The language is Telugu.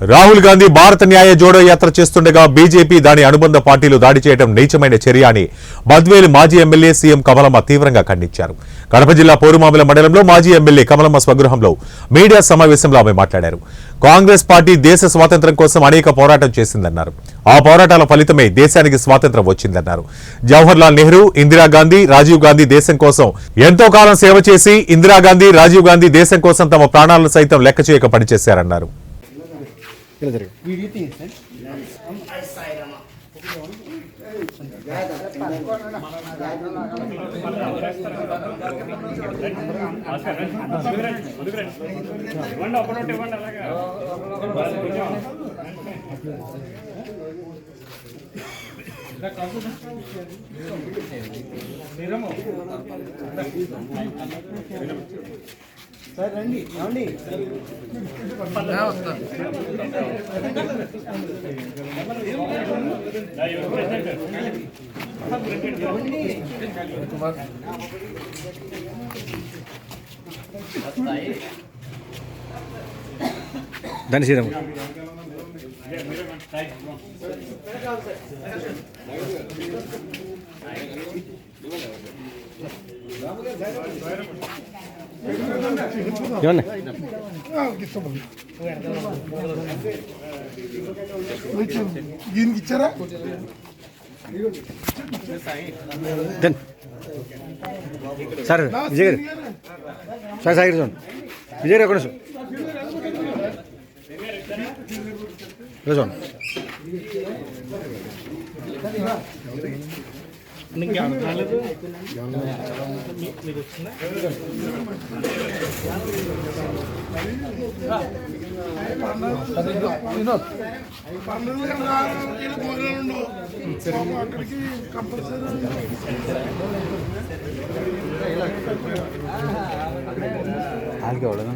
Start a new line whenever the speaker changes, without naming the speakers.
రాహుల్ గాంధీ భారత న్యాయ జోడో యాత్ర చేస్తుండగా బీజేపీ దాని అనుబంధ పార్టీలు దాడి చేయడం నీచమైన చర్య అని బద్వేలు మాజీ ఎమ్మెల్యే సీఎం కమలమ్మ తీవ్రంగా ఖండించారు. కడప జిల్లా పోరుమామిల మండలంలో మాజీ ఎమ్మెల్యే కమలమ్మ స్వగృహంలో మీడియా సమావేశంలో ఆమె మాట్లాడారు. కాంగ్రెస్ పార్టీ దేశ స్వాతంత్ర్యం కోసం అనేక పోరాటం చేసిందన్నారు. ఆ పోరాటాల ఫలితమే దేశానికి స్వాతంత్ర్యం వచ్చిందన్నారు. జవహర్లాల్ నెహ్రూ ఇందిరాగాంధీ రాజీవ్ గాంధీ దేశం కోసం ఎంతో కాలం సేవ చేసి ఇందిరాగాంధీ రాజీవ్ గాంధీ దేశం కోసం తమ ప్రాణాలను సైతం లెక్క చేయక పనిచేశారన్నారు.
ఇలా జరిగింది
సార్ రండి రండి
దాని శ్రీరామ్ ఏమన్నా
దీనికి ఇచ్చారా
సార్ విజయ్ గారు. సార్ సార్ చూడండి. విజయ్ గారు ఎక్కడ
രസമാണ് വിനോദ്
ആർക്കെ ഉള്ളത്?